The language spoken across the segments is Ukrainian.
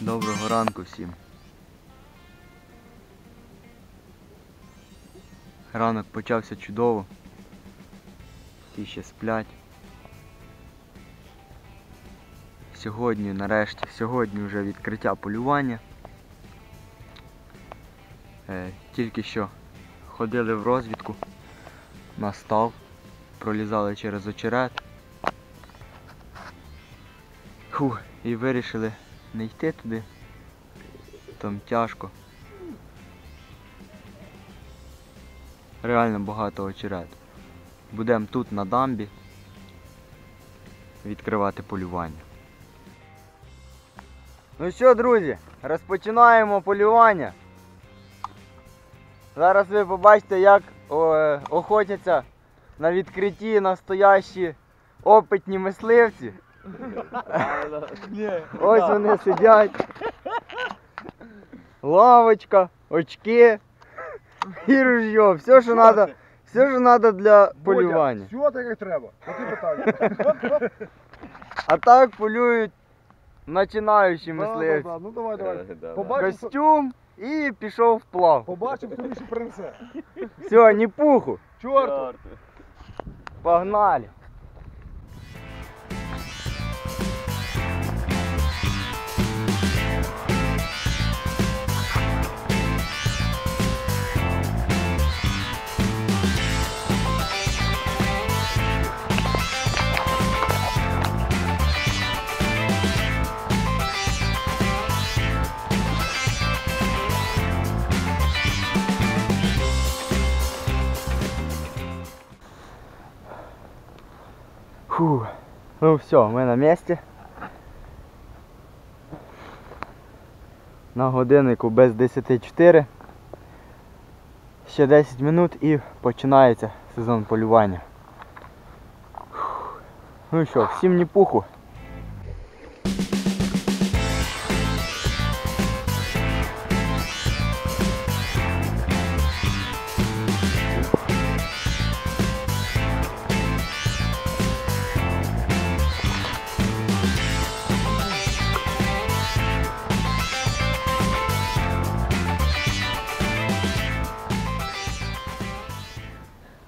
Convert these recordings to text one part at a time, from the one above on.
Доброго ранку всім. Ранок почався чудово. Всі ще сплять. Сьогодні, нарешті, сьогодні вже відкриття полювання. Е, тільки що ходили в розвідку, настав, пролізали через очерет. Фух, і вирішили не йти туди. Там тяжко. Реально багато очерету. Будемо тут на дамбі відкривати полювання. Ну що, друзі, розпочинаємо полювання. Зараз ви побачите, як е, охотяться на відкритті настоящі опитні мисливці. Ось вони сидять. Лавочка, очки і ружьо. Все, що треба. Все, що треба для полювання. Все так як треба. Питання? А так полюють починаючі мисливці. Ну давай, давай. Побачимо, Костюм і пішов вплав. побачимо, хто більше принесе. Все, ні пуху. Чорт! Pornolho. Фу. Ну все, ми на місці. На годиннику без 10.4. Ще 10 минут і починається сезон полювання. Ну що, всім ні пуху.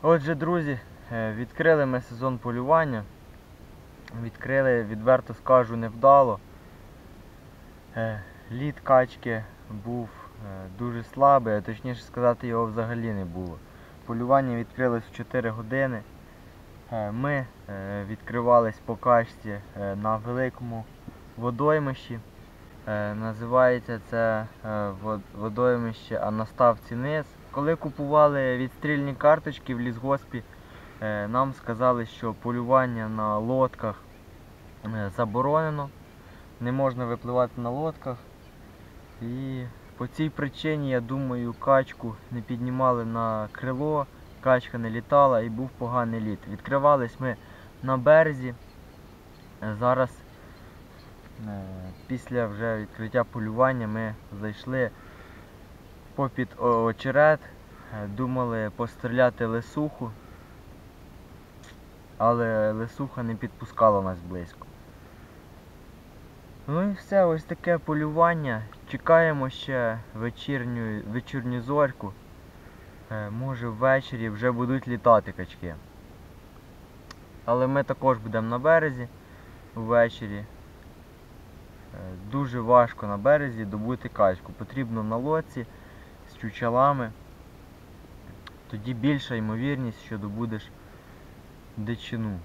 Отже, друзі, е, відкрили ми сезон полювання. Відкрили, відверто скажу, невдало. Е, Лід качки був е, дуже слабий, а точніше сказати, його взагалі не було. Полювання відкрилось в 4 години. Ми відкривались по качці на великому водоймищі. Називається це вод- водоймище Анаставці Низ. Коли купували відстрільні карточки в лісгоспі, е, нам сказали, що полювання на лодках е, заборонено, не можна випливати на лодках. І по цій причині, я думаю, качку не піднімали на крило, качка не літала і був поганий лід. Відкривались ми на березі. Е, Зараз після вже відкриття полювання ми зайшли попід очерет, е, думали постріляти лисуху, але лисуха не підпускала нас близько. Ну і все, ось таке полювання. Чекаємо ще вечірню, вечірню зорьку. Е, Може ввечері вже будуть літати качки. Але ми також будемо на березі ввечері. Е, Дуже важко на березі добути качку. Потрібно на лодці з чучалами. Тоді більша ймовірність, що добудеш дичину.